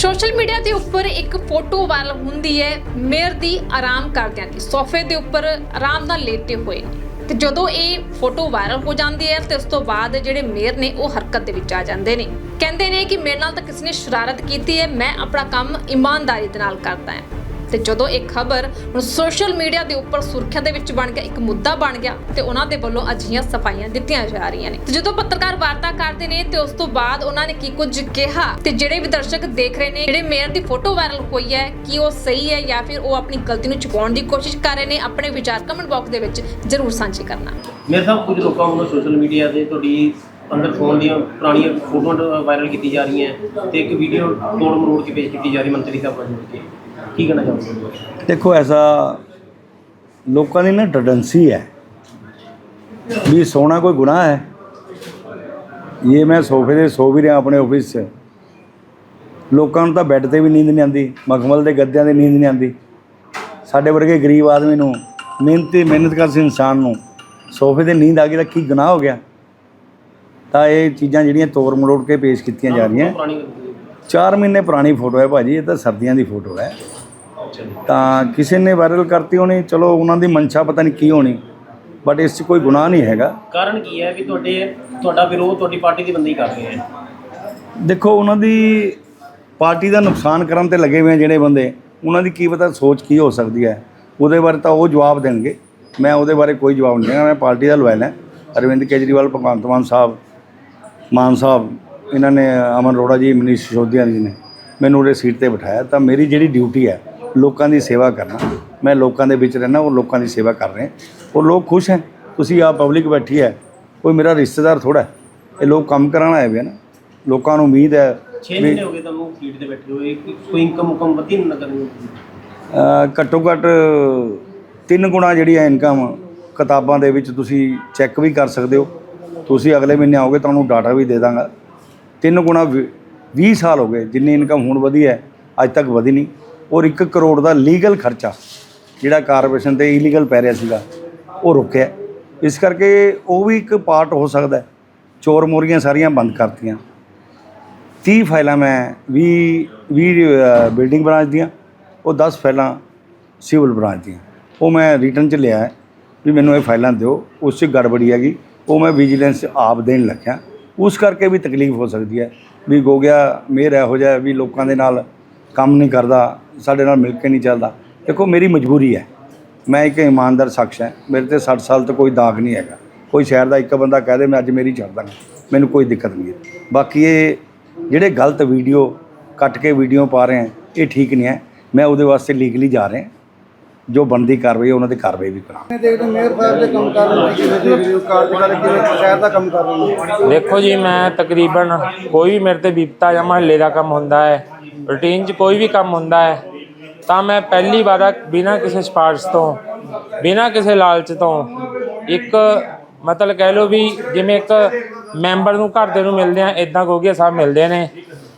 Social media ਦੇ ਉੱਪਰ ਇੱਕ ਫੋਟੋ ਵਾਇਰਲ ਹੁੰਦੀ ਹੈ, ਮੇਅਰ ਦੀ ਆਰਾਮ ਕਰਦਿਆਂ ਦੀ, ਸੋਫੇ ਦੇ ਉੱਪਰ ਆਰਾਮ ਨਾਲ ਲੇਟੇ ਹੋਏ। ਤੇ ਜਦੋਂ ਇਹ ਫੋਟੋ ਵਾਇਰਲ ਹੋ ਜਾਂਦੀ ਹੈ ਤੇ ਉਸ ਤੋਂ ਬਾਅਦ ਜਿਹੜੇ ਮੇਅਰ ਨੇ ਉਹ ਹਰਕਤ ਦੇ ਵਿੱਚ ਆ ਜਾਂਦੇ ਨੇ। ਕਹਿੰਦੇ ਨੇ ਕਿ ਮੇਰੇ ਨਾਲ ਤਾਂ ਕਿਸੇ ਨੇ ਸ਼ਰਾਰਤ ਕੀਤੀ ਹੈ, ਮੈਂ ਆਪਣਾ ਕੰਮ ਇਮਾਨਦਾਰੀ ਦੇ ਨਾਲ ਕਰਦਾ ਹਾਂ। ਤੇ ਜਦੋਂ ਇਹ ਖਬਰ ਹੁਣ ਸੋਸ਼ਲ ਮੀਡੀਆ ਦੇ ਉੱਪਰ ਸੁਰਖੀਆਂ ਦੇ ਵਿੱਚ ਬਣ ਗਿਆ, ਇੱਕ ਮੁੱਦਾ ਬਣ ਗਿਆ ਤੇ ਉਹਨਾਂ ਦੇ ਵੱਲੋਂ ਅਜਿਹੀਆਂ ਸਫਾਈਆਂ ਦਿੱਤੀਆਂ ਜਾ ਰਹੀਆਂ ਨੇ। ਤੇ ਜਦੋਂ ਪੱਤਰਕਾਰ ਵਾਰਤਾ ਕਰਦੇ ਨੇ ਤੇ ਉਸ ਤੋਂ ਬਾਅਦ ਉਹਨਾਂ ਨੇ ਕੀ ਕੁਝ ਕਿਹਾ ਤੇ ਜਿਹੜੇ ਵੀ ਦਰਸ਼ਕ ਦੇਖ ਰਹੇ ਨੇ, ਜਿਹੜੇ ਮੇਅਰ ਦੀ ਫੋਟੋ ਵਾਇਰਲ ਹੋਈ ਹੈ, ਕੀ ਉਹ ਸਹੀ ਹੈ ਜਾਂ ਫਿਰ ਉਹ ਆਪਣੀ ਗਲਤੀ ਨੂੰ ਛੁਪਾਉਣ ਦੀ ਕੋਸ਼ਿਸ਼ ਕਰ ਰਹੇ ਨੇ, ਆਪਣੇ ਵਿਚਾਰ ਕਮੈਂਟ ਬਾਕਸ ਦੇ ਵਿੱਚ ਜ਼ਰੂਰ ਸਾਂਝੇ ਕਰਨਾ। ਮੇਰੇ ਸਾਹਿਬ ਕੁਝ ਲੋਕਾਂ ਵੱਲੋਂ ਸੋਸ਼ਲ ਮੀਡੀਆ ਤੇ ਤੁਹਾਡੀ ਅੰਦਰ ਫੋਨ ਦੀਆਂ ਪੁਰਾਣੀਆਂ ਫੋਟੋਆਂ ਵਾਇਰਲ ਕੀਤੀ ਜਾ ਰਹੀਆਂ ਤੇ ਇੱਕ ਵੀਡੀਓ ਤੋੜ ਮਰੋੜ ਕੇ ਪੇਸ਼ ਕੀਤੀ ਜਾ ਰਹੀ ਮੰਤਰੀ ਸਾਹਿਬ ਨਾਲ ਕੇ ਕਹਿਣਾ ਚਾਹੁੰਦੇ ਦੇਖੋ ਐਸਾ ਲੋਕਾਂ ਦੀ ਨਾ ਟੈਂਡੈਂਸੀ ਹੈ ਵੀ ਸੋਣਾ ਕੋਈ ਗੁਨਾਹ ਹੈ। ਇਹ ਮੈਂ ਸੋਫੇ ਤੇ ਸੋ ਵੀ ਰਿਹਾ ਆਪਣੇ ਆਫਿਸ 'ਚ। ਲੋਕਾਂ ਨੂੰ ਤਾਂ ਬੈੱਡ ਤੇ ਵੀ ਨੀਂਦ ਨਹੀਂ ਆਉਂਦੀ ਮਖਮਲ ਦੇ ਗੱਦਿਆਂ ਤੇ ਨੀਂਦ ਨਹੀਂ ਆਉਂਦੀ। ਸਾਡੇ ਵਰਗੇ ਗਰੀਬ ਆਦਮੀ ਨੂੰ ਮਿਹਨਤੀ ਮਿਹਨਤ ਕਰਸ ਇਨਸਾਨ ਨੂੰ ਸੋਫੇ ਤੇ ਨੀਂਦ ਆ ਗਈ ਤਾਂ ਕੀ ਗੁਨਾਹ ਹੋ ਗਿਆ? ਤਾਂ ਇਹ ਚੀਜ਼ਾਂ ਜਿਹੜੀਆਂ ਤੋੜ ਮਰੋੜ ਕੇ ਪੇਸ਼ ਕੀਤੀਆਂ ਜਾ ਰਹੀਆਂ। 4 ਮਹੀਨੇ ਪੁਰਾਣੀ ਫੋਟੋ ਹੈ ਭਾਜੀ ਇਹ ਤਾਂ ਸਰਦੀਆਂ ਦੀ ਫੋਟੋ ਹੈ। ਤਾਂ ਕਿਸੇ ਨੇ ਵਾਇਰਲ ਕਰਤੀ ਹੋਣੀ ਚਲੋ ਉਹਨਾਂ ਦੀ ਮਨਸ਼ਾ ਪਤਾ ਨਹੀਂ ਕੀ ਹੋਣੀ ਬਟ ਇਸ 'ਚ ਕੋਈ ਗੁਨਾਹ ਨਹੀਂ ਹੈਗਾ। ਕਾਰਨ ਕੀ ਹੈ ਵੀ ਤੁਹਾਡੇ ਤੁਹਾਡਾ ਵਿਰੋਧ ਤੁਹਾਡੀ ਪਾਰਟੀ ਦੇ ਬੰਦੇ ਕਰ ਰਹੇ ਹੈ? ਦੇਖੋ ਉਹਨਾਂ ਦੀ ਪਾਰਟੀ ਦਾ ਨੁਕਸਾਨ ਕਰਨ ਤੇ ਲੱਗੇ ਹੋਏ ਆ ਜਿਹੜੇ ਬੰਦੇ ਉਹਨਾਂ ਦੀ ਕੀ ਪਤਾ ਸੋਚ ਕੀ ਹੋ ਸਕਦੀ ਹੈ। ਉਹਦੇ ਬਾਰੇ ਤਾਂ ਉਹ ਜਵਾਬ ਦੇਣਗੇ। ਮੈਂ ਉਹਦੇ ਬਾਰੇ ਕੋਈ ਜਵਾਬ ਨਹੀਂ ਦੇਣਾ ਮੈਂ ਪਾਰਟੀ ਦਾ ਲੋਇਲ ਹਾਂ। ਅਰਵਿੰਦ ਕੇਜਰੀਵਾਲ ਭਗਵੰਤ ਮਾਨ ਸਾਹਿਬ ਮਾਨ ਸਾਹਿਬ ਇਹਨਾਂ ਨੇ ਅਮਨ ਅਰੋੜਾ ਜੀ ਮਨੀਸ਼ ਸਿਸੋਦੀਆ ਜੀ ਨੇ ਮੈਨੂੰ ਉਹਦੇ ਸੀਟ ਤੇ ਬਿਠਾਇਆ। ਤਾਂ ਮੇਰੀ ਜਿਹੜੀ ਡਿਊਟੀ ਹੈ ਲੋਕਾਂ ਦੀ ਸੇਵਾ ਕਰਨਾ। ਮੈਂ ਲੋਕਾਂ ਦੇ ਵਿੱਚ ਰਹਿਣਾ ਉਹ ਲੋਕਾਂ ਦੀ ਸੇਵਾ ਕਰ ਰਹੇ। ਉਹ ਲੋਕ ਖੁਸ਼ ਹੈ। ਤੁਸੀਂ ਆ ਪਬਲਿਕ ਬੈਠੀ ਹੈ। ਕੋਈ ਮੇਰਾ ਰਿਸ਼ਤੇਦਾਰ ਥੋੜਾ ਇਹ ਲੋਕ ਕੰਮ ਕਰਾਉਣ ਆਏ ਹੋਏ ਆ ਨਾ। ਲੋਕਾਂ ਨੂੰ ਉਮੀਦ ਹੈ 6 ਮਹੀਨੇ ਹੋ ਗਏ ਤੁਹਾਨੂੰ ਸੀਟ ਤੇ ਬੈਠੇ ਹੋਏ। ਕੋਈ- ਇਨਕਮ ਉਕਮ ਵਧੀ ਦੀ? ਅ, ਘੱਟੋ ਘੱਟ ਤਿੰਨ ਗੁਣਾ ਜਿਹੜੀ ਹੈ ਇਨਕਮ ਕਿਤਾਬਾਂ ਦੇ ਵਿੱਚ ਤੁਸੀਂ ਚੈੱਕ ਵੀ ਕਰ ਸਕਦੇ ਹੋ। ਤੁਸੀਂ ਅਗਲੇ ਮਹੀਨੇ ਆਓਗੇ ਤੁਹਾਨੂੰ ਡਾਟਾ ਵੀ ਦੇ ਦਾਂਗਾ। ਤਿੰਨ ਗੁਣਾ 20 ਸਾਲ ਹੋ ਗਏ ਜਿੰਨੀ ਇਨਕਮ ਹੁਣ ਵਧੀ ਹੈ। ਅੱਜ ਤੱਕ ਵਧੀ ਨਹੀਂ। ਔਰ 1 ਕਰੋੜ ਦਾ ਲੀਗਲ ਖਰਚਾ ਜਿਹੜਾ ਕਾਰਪੋਰੇਸ਼ਨ ਤੇ ਇਲੀਗਲ ਪੈ ਰਿਹਾ ਸੀਗਾ, ਉਹ ਰੁਕਿਆ। ਇਸ ਕਰਕੇ ਉਹ ਵੀ ਇੱਕ ਪਾਰਟ ਹੋ ਸਕਦਾ ਚੋਰ ਮੋਰੀਆਂ ਸਾਰੀਆਂ ਬੰਦ ਕਰਤੀਆਂ। 30 ਫਾਈਲਾਂ ਮੈਂ 20 20 ਬਿਲਡਿੰਗ ਬ੍ਰਾਂਚ ਦੀਆਂ ਉਹ 10 ਫਾਈਲਾਂ ਸਿਵਲ ਬ੍ਰਾਂਚ ਦੀਆਂ ਉਹ ਮੈਂ ਰਿਟਰਨ ਚ ਲਿਆ ਵੀ ਮੈਨੂੰ ਇਹ ਫਾਈਲਾਂ ਦਿਓ। ਉਸ 'ਚ ਗੜਬੜੀ ਹੈਗੀ। ਉਹ ਮੈਂ ਵਿਜੀਲੈਂਸ ਆਪ ਦੇਣ ਲੱਗਿਆ। ਉਸ ਕਰਕੇ ਵੀ ਤਕਲੀਫ ਹੋ ਸਕਦੀ ਹੈ। ਵੀ ਗੋਗਿਆ ਮੇਰ ਇਹੋ ਜਿਹਾ ਵੀ ਲੋਕਾਂ ਦੇ ਨਾਲ ਕੰਮ ਨਹੀਂ ਕਰਦਾ ਸਾਡੇ ਨਾਲ ਮਿਲ ਕੇ ਨਹੀਂ ਚੱਲਦਾ। ਦੇਖੋ ਮੇਰੀ ਮਜਬੂਰੀ ਹੈ। ਮੈਂ ਇੱਕ ਇਮਾਨਦਾਰ ਸ਼ਖਸ ਹਾਂ। ਮੇਰੇ ਤੇ 60 ਸਾਲ ਤੋਂ ਕੋਈ ਦਾਗ ਨਹੀਂ ਹੈਗਾ। ਕੋਈ ਸ਼ਹਿਰ ਦਾ ਇੱਕ ਬੰਦਾ ਕਹਿ ਦੇ ਮੈਂ ਅੱਜ ਮੇਰੀ ਛੱਡ ਦਾਂਗਾ ਮੈਨੂੰ ਕੋਈ ਦਿੱਕਤ ਨਹੀਂ ਹੈ। ਬਾਕੀ ਇਹ ਜਿਹੜੇ ਗਲਤ ਵੀਡੀਓ ਕੱਟ ਕੇ ਵੀਡੀਓ ਪਾ ਰਹੇ ਹੈ ਇਹ ਠੀਕ ਨਹੀਂ ਹੈ। ਮੈਂ ਉਹਦੇ ਵਾਸਤੇ ਲੀਗਲੀ ਜਾ ਰਿਹਾ ਜੋ ਬਣਦੀ ਕਾਰਵਾਈ ਹੈ ਉਹਨਾਂ ਦੀ ਕਾਰਵਾਈ ਵੀ ਕਰਾਂ ਦੇਖਦੇ ਮੇਅਰ ਸਾਹਿਬ ਦੇ ਕੰਮ ਕਰ ਰਹੇ ਨੇ ਕਿਵੇਂ ਦੇਖ ਰਹੇ ਹੋ ਕਾਰਜਕਾਰੀ ਕਿਵੇਂ ਸ਼ਹਿਰ ਦਾ ਕੰਮ ਕਰ ਰਹੇ ਨੇ? ਦੇਖੋ ਜੀ ਮੈਂ ਤਕਰੀਬਨ ਕੋਈ ਵੀ ਮੇਰੇ ਤੇ ਵਿਪਤਾ ਜਾਂ ਮਹੱਲੇ ਦਾ ਕੰਮ ਹੁੰਦਾ ਹੈ ਰੂਟੀਨ 'ਚ ਕੋਈ ਵੀ ਕੰਮ ਹੁੰਦਾ ਹੈ, ਤਾਂ ਮੈਂ ਪਹਿਲੀ ਵਾਰ ਬਿਨਾਂ ਕਿਸੇ ਸਪਾਰਸ ਤੋਂ, ਬਿਨਾਂ ਕਿਸੇ ਲਾਲਚ ਤੋਂ ਇੱਕ ਮਤਲਬ ਕਹਿ ਲਓ ਵੀ ਜਿਵੇਂ ਇੱਕ ਮੈਂਬਰ ਨੂੰ ਘਰ ਦੇ ਨੂੰ ਮਿਲਦੇ ਆ ਇਦਾਂ ਗੋਗੀਆ ਸਾਹਿਬ ਮਿਲਦੇ ਨੇ।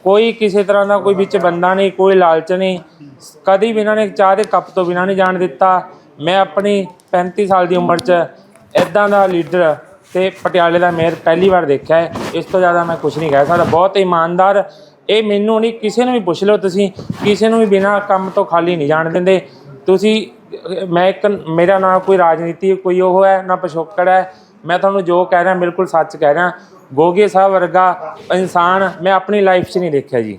ਕੋਈ ਕਿਸੇ ਤਰ੍ਹਾਂ ਦਾ ਕੋਈ ਵਿੱਚ ਬੰਦਾ ਨਹੀਂ, ਕੋਈ ਲਾਲਚ ਨਹੀਂ। ਕਦੀ ਵੀ ਇਹਨਾਂ ਨੇ ਚਾਹ ਦੇ ਕੱਪ ਤੋਂ ਬਿਨਾਂ ਨਹੀਂ ਜਾਣ ਦਿੱਤਾ। ਮੈਂ ਆਪਣੀ 35 ਸਾਲ ਦੀ ਉਮਰ 'ਚ ਇਦਾਂ ਦਾ ਲੀਡਰ ਤੇ ਪਟਿਆਲੇ ਦਾ ਮੇਅਰ ਪਹਿਲੀ ਵਾਰ ਦੇਖਿਆ ਹੈ। ਇਸ ਤੋਂ ਜ਼ਿਆਦਾ ਮੈਂ ਕੁਝ ਨਹੀਂ ਕਹਿ ਸਕਦਾ। ਬਹੁਤ ਇਮਾਨਦਾਰ ਇਹ ਮੈਨੂੰ ਨਹੀਂ, ਕਿਸੇ ਨੂੰ ਵੀ ਪੁੱਛ ਲਓ ਤੁਸੀਂ, ਕਿਸੇ ਨੂੰ ਵੀ ਬਿਨਾਂ ਕੰਮ ਤੋਂ ਖਾਲੀ ਨਹੀਂ ਜਾਣ ਦਿੰਦੇ। ਤੁਸੀਂ, ਮੈਂ ਇੱਕ, ਮੇਰਾ ਨਾ ਕੋਈ ਰਾਜਨੀਤੀ ਕੋਈ ਉਹ ਹੈ, ਨਾ ਪਿਛੋਕੜ ਹੈ। ਮੈਂ ਤੁਹਾਨੂੰ ਜੋ ਕਹਿ ਰਿਹਾ, ਬਿਲਕੁਲ ਸੱਚ ਕਹਿ ਰਿਹਾ। ਗੋਗੇ ਸਾਹਿਬ ਵਰਗਾ ਇਨਸਾਨ ਮੈਂ ਆਪਣੀ ਲਾਈਫ 'ਚ ਨਹੀਂ ਦੇਖਿਆ ਜੀ।